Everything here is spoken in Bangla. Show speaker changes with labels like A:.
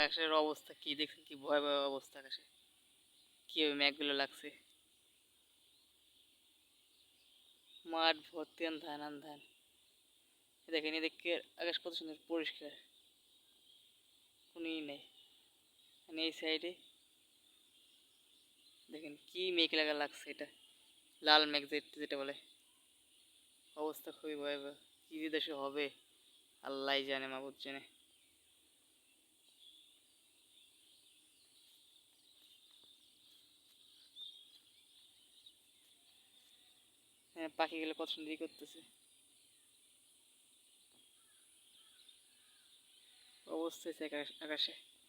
A: আকাশের অবস্থা কি? দেখছেন কি ভয়াবহ অবস্থা আকাশে? কীভাবে মেঘগুলো লাগছে? মাঠ ভর্তি ধান আন ধান দেখেন, এদিকে আকাশ কত সুন্দর পরিষ্কার। কোনোই নেই। মানে এই সাইডে দেখেন কি মেঘ লাগা লাগছে এটা। লাল মেঘ যেটা বলে। অবস্থা খুবই ভয়াবহ। কি দেশে হবে আল্লাহ জানে, মাবুদ জানে। পাখিগুলো কত সুন্দরই করতেছে আকাশ- আকাশে।